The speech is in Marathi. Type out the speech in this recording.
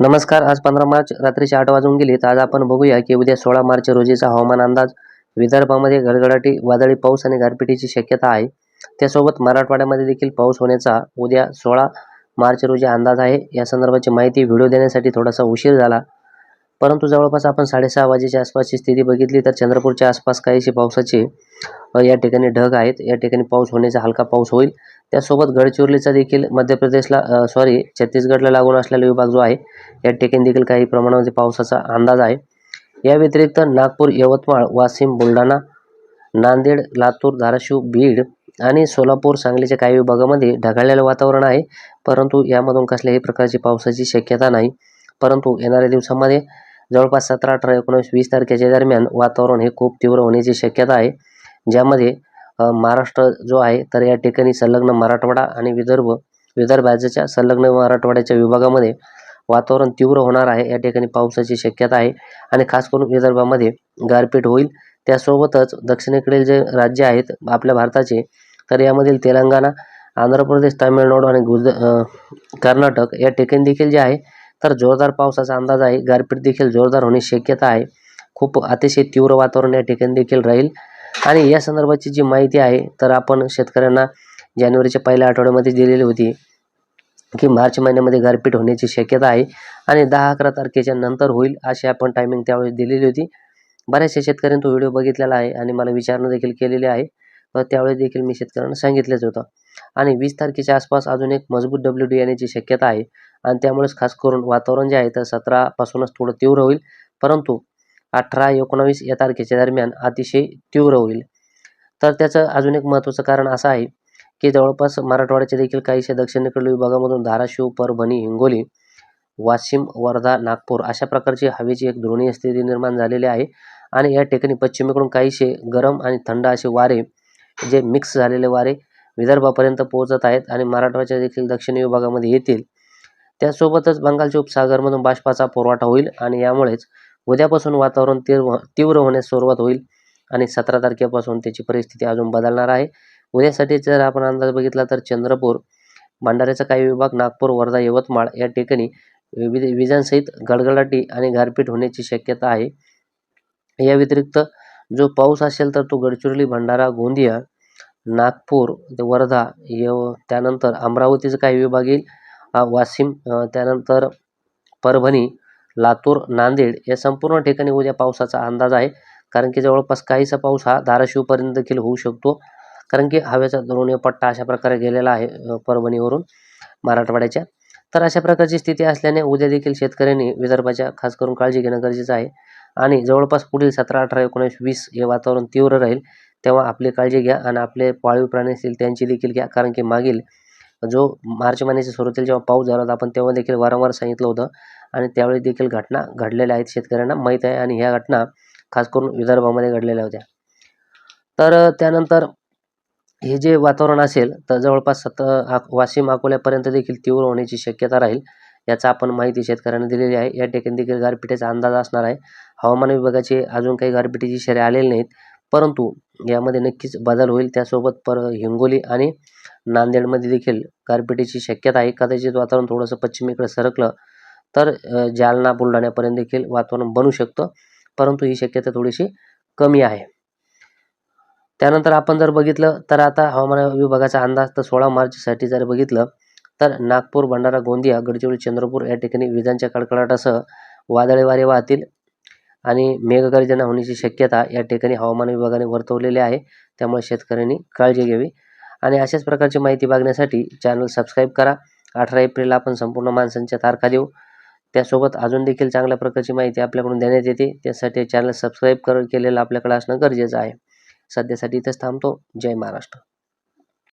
नमस्कार आज पंधरा मार्च रात्रीचे आठ वाजून गेले तर आज आपण बघूया की उद्या सोळा मार्च रोजीचा हवामान अंदाज विदर्भामध्ये गडगडाटी वादळी पाऊस आणि गारपिटीची शक्यता आहे. त्यासोबत मराठवाड्यामध्ये देखील पाऊस होण्याचा उद्या सोळा मार्च रोजी अंदाज आहे. या संदर्भाची माहिती व्हिडिओ देण्यासाठी थोडासा उशीर झाला. परंतु जवळपास आपण साडेसहा वाजेच्या आसपासची स्थिती बघितली तर चंद्रपूरच्या आसपास काहीशी पावसाचे या ठिकाणी ढग आहेत. या ठिकाणी पाऊस होण्याचा हलका पाऊस होईल. त्यासोबत गडचिरोलीचा देखील मध्य प्रदेशला सॉरी छत्तीसगडला लागून असलेला विभाग जो आहे या ठिकाणी देखील काही प्रमाणामध्ये पावसाचा अंदाज आहे. या व्यतिरिक्त नागपूर यवतमाळ वाशिम बुलढाणा नांदेड लातूर धाराशिव बीड आणि सोलापूर सांगलीच्या काही विभागामध्ये ढगाळलेलं वातावरण आहे. परंतु यामधून कसल्याही प्रकारची पावसाची शक्यता नाही. परंतु येणाऱ्या दिवसामध्ये जवळपास सतरा अठरा एकोणीस वीस तारखेच्या दरम्यान वातावरण हे खूप तीव्र होण्याची शक्यता आहे. ज्यामध्ये महाराष्ट्र जो आहे तर या ठिकाणी संलग्न मराठवाडा आणि विदर्भ विदर्भाच्या संलग्न मराठवाड्याच्या विभागामध्ये वातावरण तीव्र होणार आहे. या ठिकाणी पावसाची शक्यता आहे आणि खास करून विदर्भामध्ये गारपीट होईल. त्यासोबतच दक्षिणेकडील जे राज्य आहेत आपल्या भारताचे तर यामधील तेलंगणा आंध्र प्रदेश तामिळनाडू आणि गुज कर्नाटक या ठिकाणी देखील जे आहे तर जोरदार पावसाचा अंदाज आहे. गारपीट देखील जोरदार होण्याची शक्यता आहे. खूप अतिशय तीव्र वातावरण या ठिकाणी देखील राहील. आणि या संदर्भाची जी माहिती आहे तर आपण शेतकऱ्यांना जानेवारीच्या पहिल्या आठवड्यामध्ये दिलेली होती की मार्च महिन्यामध्ये गारपीट होण्याची शक्यता आहे आणि दहा अकरा तारखेच्या नंतर होईल अशी आपण टायमिंग त्यावेळेस दिलेली होती. बऱ्याचशा शेतकऱ्यांनी तो व्हिडिओ बघितलेला आहे आणि मला विचारणं देखील केलेली आहे. तर त्यावेळेस देखील मी शेतकऱ्यांना सांगितलंच होतं. आणि वीस तारखेच्या आसपास अजून एक मजबूत डब्ल्यू डी येण्याची शक्यता आहे. आणि त्यामुळेच खास करून वातावरण जे आहे तर सतरापासूनच थोडं तीव्र होईल. परंतु अठरा एकोणावीस या तारखेच्या दरम्यान अतिशय तीव्र होईल. तर त्याचं अजून एक महत्त्वाचं कारण असं आहे की जवळपास मराठवाड्याच्या देखील काहीशा दक्षिणेकडील विभागामधून धाराशिव परभणी हिंगोली वाशिम वर्धा नागपूर अशा प्रकारची हवेची एक द्रोणीय स्थिती निर्माण झालेली आहे. आणि या ठिकाणी पश्चिमेकडून काहीसे गरम आणि थंड असे वारे जे मिक्स झालेले वारे विदर्भापर्यंत पोहोचत आहेत आणि मराठवाड्याच्या देखील दक्षिणी विभागामध्ये येतील. त्यासोबतच बंगालच्या उपसागरमधून बाष्पाचा पुरवठा होईल आणि यामुळेच उद्यापासून वातावरण तीव्र हो-, तीव्र होण्यास सुरुवात होईल आणि सतरा तारखेपासून त्याची परिस्थिती अजून बदलणार आहे. उद्यासाठी जर आपण अंदाज बघितला तर चंद्रपूर भंडाऱ्याचा काही विभाग नागपूर वर्धा यवतमाळ या ठिकाणी विविध विजांसहित गडगडाटी आणि गारपीट होण्याची शक्यता आहे. या व्यतिरिक्त जो पाऊस असेल तर तो गडचिरोली भंडारा गोंदिया नागपूर वर्धा यव त्यानंतर अमरावतीचा काही विभाग येईल. वाशिम त्यानंतर परभणी लातूर नांदेड या संपूर्ण ठिकाणी उद्या पावसाचा अंदाज आहे. कारण की जवळपास काहीसा पाऊस हा धाराशिवपर्यंत देखील होऊ शकतो. कारण की हवेचा द्रोणीय पट्टा अशा प्रकारे गेलेला आहे परभणीवरून मराठवाड्याच्या. तर अशा प्रकारची स्थिती असल्याने उद्या देखील शेतकऱ्यांनी विदर्भाच्या खास करून काळजी घेणं गरजेचं आहे. आणि जवळपास पुढील सतरा अठरा एकोणीस वीस हे वातावरण तीव्र राहील तेव्हा आपली काळजी घ्या आणि आपले पाळीव प्राणी असतील त्यांची देखील घ्या. कारण की मागील जो मार्च महिन्याच्या सुरुवातीला जेव्हा पाऊस झाला होता आपण तेव्हा देखील वारंवार सांगितलं होतं. आणि त्यावेळी देखील घटना घडलेल्या आहेत शेतकऱ्यांना माहीत आहे. आणि ह्या घटना खास करून विदर्भामध्ये घडलेल्या होत्या. तर त्यानंतर हे जे वातावरण असेल तर जवळपास सत आ वाशिम अकोल्यापर्यंत देखील तीव्र होण्याची शक्यता राहील याचा आपण माहिती शेतकऱ्यांना दिलेली आहे. या ठिकाणी देखील गारपिटीचा अंदाज असणार आहे. हवामान विभागाचे अजून काही गारपिटीची इशारे आलेले नाहीत. परंतु यामध्ये नक्कीच बदल होईल. त्यासोबत पर हिंगोली आणि नांदेडमध्ये देखील गारपिटीची शक्यता आहे. कदाचित वातावरण थोडंसं पश्चिमेकडे सरकलं तर जालना बुलढाण्यापर्यंत देखील वातावरण बनू शकतं. परंतु ही शक्यता थोडीशी कमी आहे. त्यानंतर आपण जर बघितलं तर आता हवामान विभागाचा अंदाज तर सोळा मार्चसाठी जर बघितलं तर नागपूर भंडारा गोंदिया गडचिरोली चंद्रपूर या ठिकाणी विजांच्या कडकडाटासह वादळी वारे वाहतील. आणि मेघगर्जना होण्याची शक्यता या ठिकाणी हवामान विभागाने वर्तवलेली आहे. त्यामुळे शेतकऱ्यांनी काळजी घ्यावी. आणि अशाच प्रकारची माहिती बघण्यासाठी चॅनल सबस्क्राईब करा. अठरा एप्रिलला आपण संपूर्ण माणसांच्या तारखा देऊ. त्यासोबत अजून देखील चांगल्या प्रकारची माहिती आपल्याकडून देण्यात येते. त्यासाठी चॅनल सबस्क्राईब कर केलेलं आपल्याकडे असणं गरजेचं आहे. सध्यासाठी इथंच थांबतो. जय महाराष्ट्र.